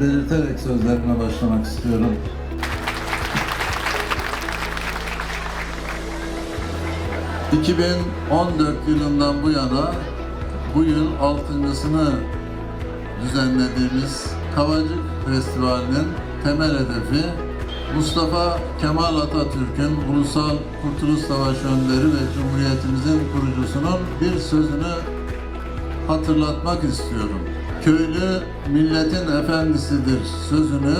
belirterek sözlerime başlamak istiyorum. ...2014 yılından bu yana... ...bu yıl altıncısını düzenlediğimiz Kavacık Festivali'nin temel hedefi Mustafa Kemal Atatürk'ün Ulusal Kurtuluş Savaşı önderi ve Cumhuriyetimizin kurucusunun bir sözünü hatırlatmak istiyorum. Köylü milletin efendisidir sözünü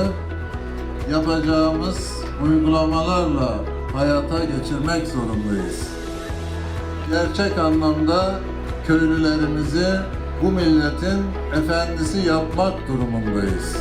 yapacağımız uygulamalarla hayata geçirmek zorundayız. Gerçek anlamda köylülerimizi bu milletin efendisi yapmak durumundayız.